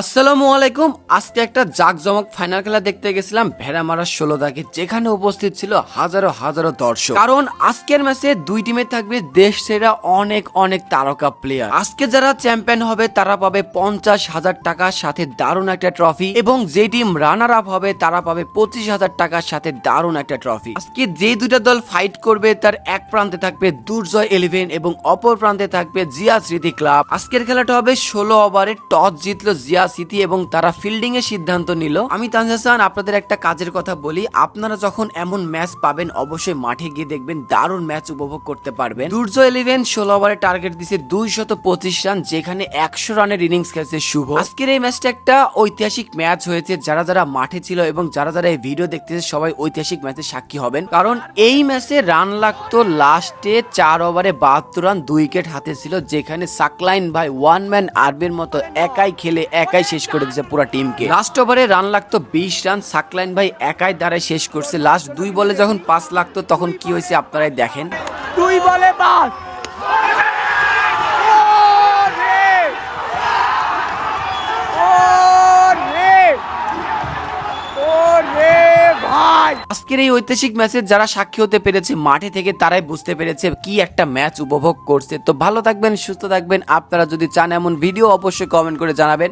আসসালামু আলাইকুম। আজকে একটা জাকজমক ফাইনাল খেলা দেখতে গেছিলাম ভেড়া ভেড়ামারা ষোলো দাগে, যেখানে উপস্থিত ছিল হাজারো হাজারো দর্শক। কারণ আজকের ম্যাচে দুই টিমে থাকবে দেশ সেরা অনেক অনেক তারকা প্লেয়ার আজকে যারা চ্যাম্পিয়ন হবে, তারা পাবে পঞ্চাশ হাজার টাকার সাথে দারুণ একটা ট্রফি এবং যে টিম রানার আপ হবে, তারা পাবে পঁচিশ হাজার টাকার সাথে দারুণ একটা ট্রফি আজকে যে দুইটা দল ফাইট করবে, তার এক প্রান্তে থাকবে দুর্জয় ইলেভেন এবং অপর প্রান্তে থাকবে জিয়া স্মৃতি ক্লাব আজকের খেলাটা হবে ষোলো ওভারে টস জিতলো জিয়া সিটি এবং তারা ফিল্ডিং এর সিদ্ধান্ত নিল। আমি তানজাসান আপনাদের একটা কাজের কথা বলি। আপনারা যখন এমন ম্যাচ পাবেন, অবশ্যই মাঠে গিয়ে দেখবেন দারুণ ম্যাচ উপভোগ করতে পারবেন। দুর্জয় ইলেভেন ষোলো ওভারে টার্গেট দিছে দুইশত পঁচিশ রান যেখানে একশো রানের ইনিংস খেলছে শুভ। আজকের এই ম্যাচটা একটা ঐতিহাসিক ম্যাচ হয়েছে। যারা যারা মাঠে ছিল এবং যারা যারা এই ভিডিও দেখতেছে, সবাই ঐতিহাসিক ম্যাচে সাক্ষী হবেন। কারণ এই ম্যাচে রান লাগতো লাস্টে চার ওভারে বাহাত্তর রান দুই উইকেট হাতে ছিল, যেখানে সাকলাইন ভাই ওয়ান ম্যান আর্মির মতো একাই খেলে একাই শেষ করে দিয়েছে পুরো টিমকে লাস্ট ওভারে রান লাগতো বিশ রান সাকলাইন ভাই একাই দ্বারাই শেষ করছে। লাস্ট দুই বলে যখন পাঁচ লাগতো তখন কি হয়েছে আপনারাই দেখেন। দুই বলে পাঁচ আজকের এই ঐতিহাসিক ম্যাচে যারা সাক্ষী হতে পেরেছে মাঠে থেকে তারাই বুঝতে পেরেছে কি একটা ম্যাচ উপভোগ করছে। তো ভালো থাকবেন সুস্থ থাকবেন। আপনারা যদি চান এমন ভিডিও অবশ্যই কমেন্ট করে জানাবেন।